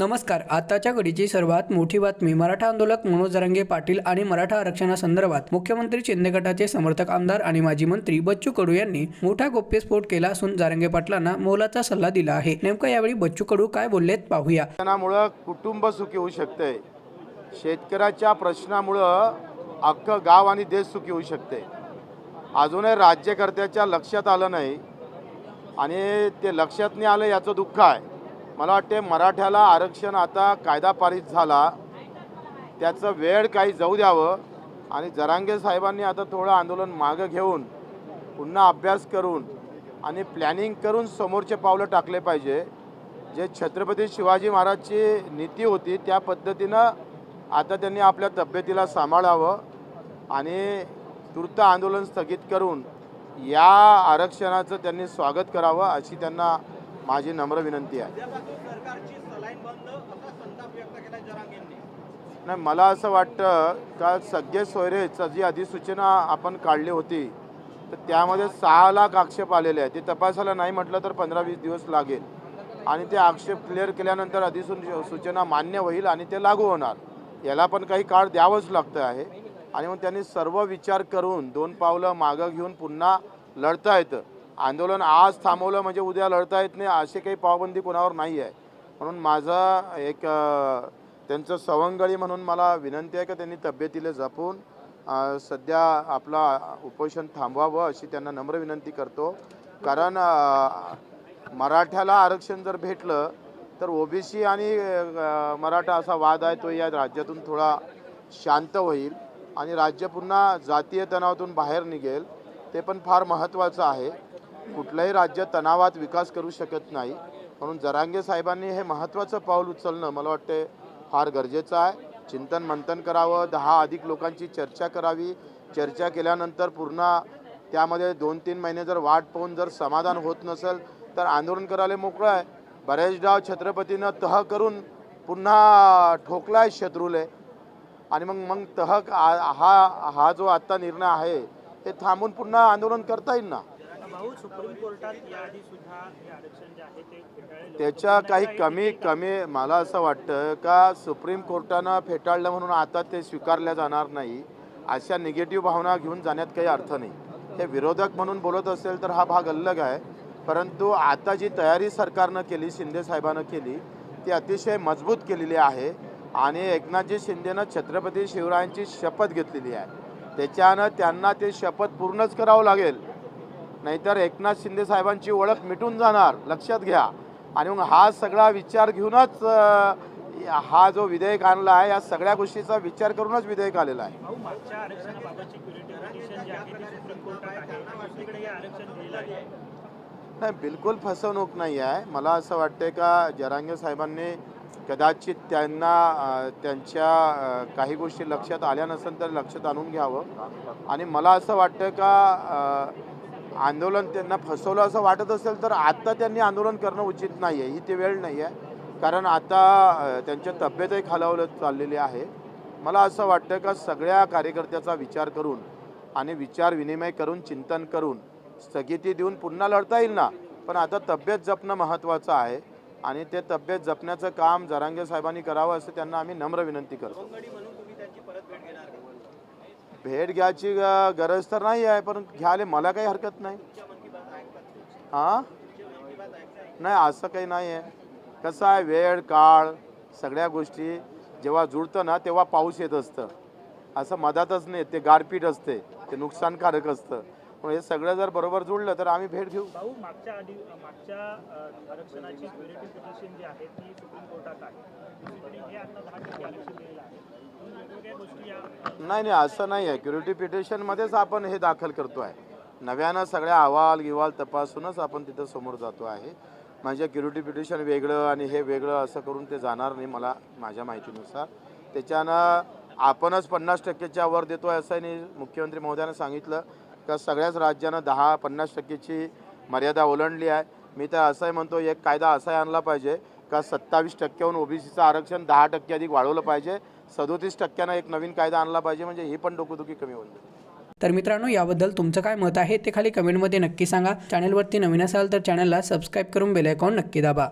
नमस्कार. आताच्या घडीची सर्वात मोठी बातमी मराठा आंदोलक मनोज जरांगे पाटील आणि मराठा आरक्षणासंदर्भात मुख्यमंत्री शिंदे गटाचे समर्थक आमदार आणि माजी मंत्री बच्चू कडू यांनी मोठा गोप्यस्फोट केला असून जारंगे पाटलांना मोलाचा सल्ला दिला आहे. नेमका यावेळी बच्चू कडू काय बोललेत पाहूया. त्यामुळं कुटुंब सुखी होऊ शकते. शेतकऱ्याच्या प्रश्नामुळं अख्खं गाव आणि देश सुखी होऊ शकते. अजूनही राज्यकर्त्याच्या लक्षात आलं नाही. आणि ते लक्षात नाही आलं याचं दुःख आहे. मला वाटते मराठ्याला आरक्षण आता कायदा पारित झाला. त्याचं वेळ काही जाऊ द्यावं. आणि जरांगे साहेबांनी आता थोडं आंदोलन मागं घेऊन पुन्हा अभ्यास करून आणि प्लॅनिंग करून समोरचे पावलं टाकले पाहिजे. जे छत्रपती शिवाजी महाराजची नीती होती त्या पद्धतीनं आता त्यांनी आपल्या तब्येतीला सांभाळावं आणि तूर्त आंदोलन स्थगित करून या आरक्षणाचं त्यांनी स्वागत करावं अशी त्यांना माझी नम्र विनंती आहे. नाही मला असं वाटतं का सगळे सोयरेचं जी अधिसूचना आपण काढली होती तर त्यामध्ये सहा लाख आक्षेप आलेले आहेत. ते तपासायला नाही म्हटलं तर पंधरा वीस दिवस लागेल. आणि ते आक्षेप क्लिअर केल्यानंतर अधिसून सूचना मान्य होईल आणि ते लागू होणार. याला पण काही काळ द्यावंच लागतं आहे. आणि मग त्यांनी सर्व विचार करून दोन पावलं मागं घेऊन पुन्हा लढता येतं आंदोलन आज थांबवलं म्हणजे उद्या लढता येत नाही असे काही पावबंदी कोणावर नाही आहे. म्हणून माझा एक त्यांचं सवंगळी म्हणून मला विनंती आहे की त्यांनी तब्येतीला जपून सध्या आपला उपोषण थांबवावं अशी त्यांना नम्र विनंती करतो. कारण मराठ्याला आरक्षण जर भेटलं तर ओबीसी आणि मराठा असा वाद आहे तो या राज्यातून थोडा शांत होईल आणि राज्य पुन्हा जातीय तणावातून बाहेर निघेल ते पण फार महत्त्वाचं आहे. कुठलंही राज्य तणावात विकास करू शकत नाही. म्हणून जरांगे साहेबांनी हे महत्त्वाचं पाऊल उचलणं मला वाटते फार गरजेचं आहे. चिंतन मंथन करावं दहा अधिक लोकांची चर्चा करावी. चर्चा केल्यानंतर पूर्ण त्यामध्ये दोन तीन महिने जर वाट पाहून जर समाधान होत नसेल तर आंदोलन करायला मोकळं आहे. बरेचदा छत्रपतीनं तह करून पुन्हा ठोकलाय शत्रूले. आणि मग मग तह आ- हा हा जो आत्ता निर्णय आहे ते थांबून पुन्हा आंदोलन करता येईल ना? भाऊ सुप्रीम कोर्टात याआधी सुद्धा हे आरक्षण जे आहे ते फेटाळले. त्याच्या काही कमी कमी मला असं वाटतं का सुप्रीम कोर्टानं फेटाळलं म्हणून आता ते स्वीकारल्या जाणार नाही अशा निगेटिव्ह भावना घेऊन जाण्यात काही अर्थ नाही. हे विरोधक म्हणून बोलत असेल तर हा भाग अलग आहे. परंतु आता जी तयारी सरकारनं केली शिंदे साहेबानं केली ती अतिशय मजबूत केलेली आहे. आणि एकनाथजी शिंदेनं छत्रपती शिवरायांची शपथ घेतलेली आहे. त्याच्यानं त्यांना ते शपथ पूर्णच करावं लागेल. नाहीतर एकनाथ शिंदे साहेबांची ओळख मिटून जाणार लक्षात घ्या. आणि मग हा सगळा विचार घेऊनच हा जो विधेयक आणला आहे या सगळ्या गोष्टीचा विचार करूनच विधेयक आलेला आहे. नाही बिलकुल फसवणूक नाही आहे. मला असं वाटते का जरांगे साहेबांनी कदाचित त्यांना त्यांच्या काही गोष्टी लक्षात आल्या नसेल तर लक्षात आणून घ्यावं. आणि मला असं वाटतं का आंदोलन त्यांना फसवलं असं वाटत असेल तर आत्ता त्यांनी आंदोलन करणं उचित नाही आहे ही ती वेळ नाही आहे कारण आता त्यांच्या तब्येतही खालावलं चाललेली आहे. मला असं वाटतं का सगळ्या कार्यकर्त्याचा विचार करून आणि विचार विनिमय करून चिंतन करून स्थगिती देऊन पुन्हा लढता येईल ना? पण आता तब्येत जपणं महत्त्वाचं आहे आणि ते तब्येत जपण्याचं काम जरांगे साहेबांनी करावं असं त्यांना आम्ही नम्र विनंती करतो म्हणून तुम्ही त्यांची परत भेट घ्यायची गरज तर नाही आहे पण घ्यायला मला काही हरकत नाही. हां? नाही असं काही नाही आहे. कसं आहे वेळ काळ सगळ्या गोष्टी जेव्हा जुळतं ना तेव्हा पाऊस येत असतं. असं मधातच नाही ते गारपीट असते ते नुकसानकारक असतं. हे सगळं जर बरोबर जुळलं तर आम्ही भेट घेऊ. भाऊ मागच्या आधी मागच्या आरक्षणाची पिटिशन जी आहे ती सुप्रीम कोर्टात आहे. हे आता दहा टक्के आरक्षण दिलेलं आहे. नाही नाही असं नाही आहे. क्युरिटी पिटिशनमध्येच आपण हे दाखल करतो आहे. नव्यानं सगळ्या अहवाल गिवाल तपासूनच आपण तिथं समोर जातो आहे. म्हणजे क्युरिटी पिटिशन वेगळं आणि हे वेगळं असं करून ते जाणार नाही मला माझ्या माहितीनुसार. त्याच्यानं आपणच पन्नास टक्केच्या वर देतो आहे असं नाही मुख्यमंत्री महोदयानं सांगितलं. का सगळ्याच राज्यानं दहा पन्नास टक्केची मर्यादा ओलांडली आहे. मी तर असंही म्हणतो एक कायदा असाही आणला पाहिजे का सत्तावीस टक्क्याहून ओबीसीचं आरक्षण दहा टक्के अधिक वाढवलं पाहिजे. सदोतीस टक्क्यानं एक नवीन कायदा आणला पाहिजे म्हणजे ही पण डोकोदुखी कमी होईल. तर मित्रांनो याबद्दल तुमचं काय मत आहे ते खाली कमेंटमध्ये नक्की सांगा. चॅनलवरती नवीन असाल तर चॅनलला सबस्क्राईब करून बेलायकॉन नक्की दाबा.